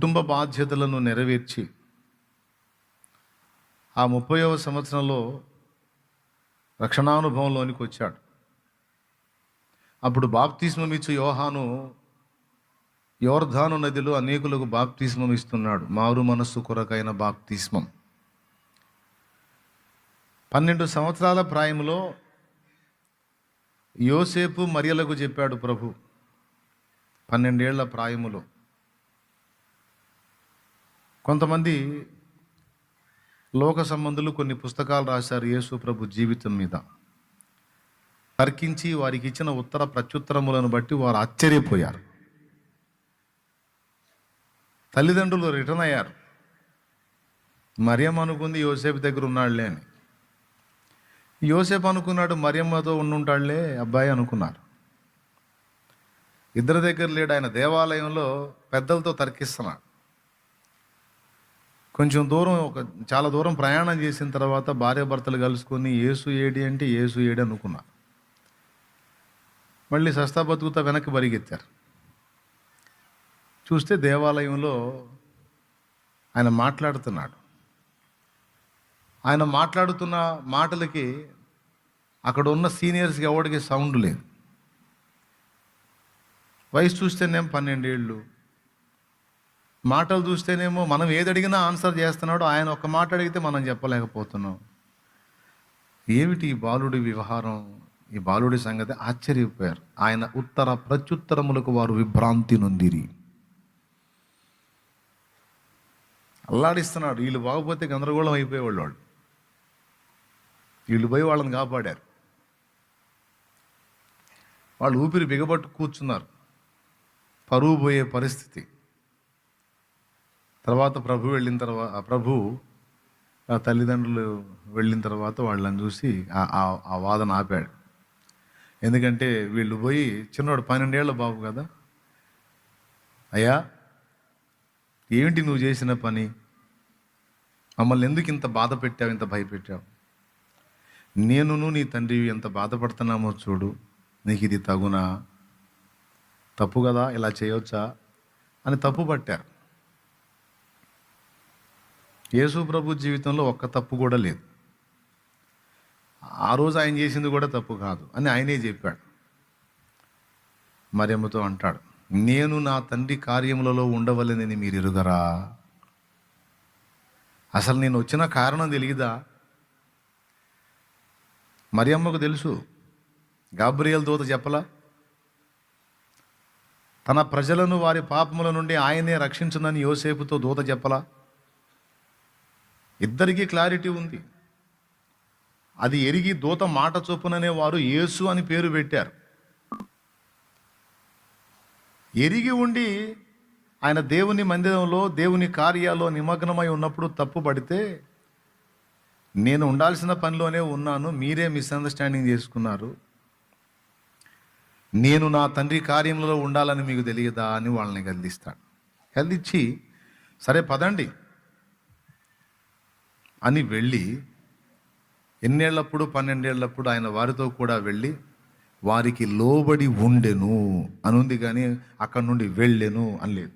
కుటుంబ బాధ్యతలను నెరవేర్చి ఆ ముప్పైవ సంవత్సరంలో రక్షణానుభవంలోనికి వచ్చాడు. అప్పుడు బాప్తిస్మమిచ్చు యోహాను యోర్ధాను నదిలో అనేకులకు బాప్తిస్మం ఇస్తున్నాడు మారు మనస్సు కొరకైన బాప్తిస్మం. పన్నెండు సంవత్సరాల ప్రాయంలో యోసేపు మరియలకు చెప్పాడు ప్రభు పన్నెండేళ్ళ ప్రాయములో. కొంతమంది లోక సంబంధులు కొన్ని పుస్తకాలు రాశారు యేసు ప్రభు జీవితం మీద. తర్కించి వారికి ఇచ్చిన ఉత్తర ప్రత్యుత్తరములను బట్టి వారు ఆశ్చర్యపోయారు. తల్లిదండ్రులు రిటర్న్ అయ్యారు. మరియం అనుకుంది యోసేపు దగ్గర ఉన్నాడులే అని. యోసేపు అనుకున్నాడు మరియమ్మతో ఉండుంటాడులే అబ్బాయి అనుకున్నారు. ఇద్దరి దగ్గర లేడు ఆయన దేవాలయంలో పెద్దలతో తర్కిస్తున్నాడు కొంచెం దూరం ఒక చాలా దూరం ప్రయాణం చేసిన తర్వాత భార్యాభర్తలు కలుసుకొని ఏసు ఏడి అంటే ఏసు ఏడి అనుకున్నా. మళ్ళీ సస్తా బతుకుతా వెనక్కి పరిగెత్తారు. చూస్తే దేవాలయంలో ఆయన మాట్లాడుతున్నాడు. ఆయన మాట్లాడుతున్న మాటలకి అక్కడ ఉన్న సీనియర్స్కి ఎవరికి సౌండ్ లేదు. వయసు చూస్తేనేం పన్నెండేళ్ళు. మాటలు చూస్తేనేమో మనం ఏది అడిగినా ఆన్సర్ చేస్తున్నాడు ఆయన ఒక మాట అడిగితే మనం చెప్పలేకపోతున్నాం. ఏమిటి ఈ బాలుడి వ్యవహారం? ఈ బాలుడి సంగతి ఆశ్చర్యపోయారు. ఆయన ఉత్తర ప్రత్యుత్తరములకు వారు విభ్రాంతి నొందిరి. అల్లాడిస్తున్నాడు. వీళ్ళు బాగపోతే గందరగోళం అయిపోయేవాళ్ళు వాళ్ళు వీళ్ళు పోయి వాళ్ళని కాపాడారు. వాళ్ళు ఊపిరి బిగబట్టు కూర్చున్నారు. పరువు పోయే పరిస్థితి. తర్వాత ప్రభు వెళ్ళిన తర్వాత ప్రభు ఆ తల్లిదండ్రులు వెళ్ళిన తర్వాత వాళ్ళని చూసి ఆ- ఆ- ఆ వాదన ఆపాడు. ఎందుకంటే వీళ్ళు పోయి చిన్నవాడు పన్నెండేళ్ళ బాబు కదా. అయ్యా ఏమిటి నువ్వు చేసిన పని? మమ్మల్ని ఎందుకు ఇంత బాధ పెట్టావు ఇంత భయపెట్టావు? నేనును నీ తండ్రి ఎంత బాధపడుతున్నామో చూడు. నీకు ఇది తగునా? తప్పు కదా ఇలా చేయవచ్చా అని తప్పు పట్టారు యేసు ప్రభు జీవితంలో ఒక్క తప్పు కూడా లేదు. ఆ రోజు ఆయన చేసింది కూడా తప్పు కాదు అని ఆయనే చెప్పాడు. మరియమ్మతో అంటాడు నేను నా తండ్రి కార్యములలో ఉండవలనని మీరు ఎరుగరా అసలు నేను వచ్చిన కారణం తెలియదా? మరి అమ్మకు తెలుసు గాబ్రియల్ దూత చెప్పలా? తన ప్రజలను వారి పాపముల నుండి ఆయనే రక్షించునని యోసేపుతో దూత చెప్పలా? ఇద్దరికీ క్లారిటీ ఉంది. అది ఎరిగి దూత మాట చొప్పుననే వారు యేసు అని పేరు పెట్టారు. ఎరిగి ఉండి ఆయన దేవుని మందిరంలో దేవుని కార్యాల్లో నిమగ్నమై ఉన్నప్పుడు తప్పు పడితే నేను ఉండాల్సిన పనిలోనే ఉన్నాను మీరే మిస్అండర్స్టాండింగ్ చేసుకున్నారు. నేను నా తండ్రి కార్యంలో ఉండాలని మీకు తెలియదా అని వాళ్ళని గదిలిస్తాడు గదిలిచ్చి సరే పదండి. అని వెళ్ళి ఎన్నేళ్ళప్పుడు పన్నెండేళ్ళప్పుడు ఆయన వారితో కూడా వెళ్ళి వారికి లోబడి ఉండెను అనుంది కానీ అక్కడి నుండి వెళ్ళెను అని లేదు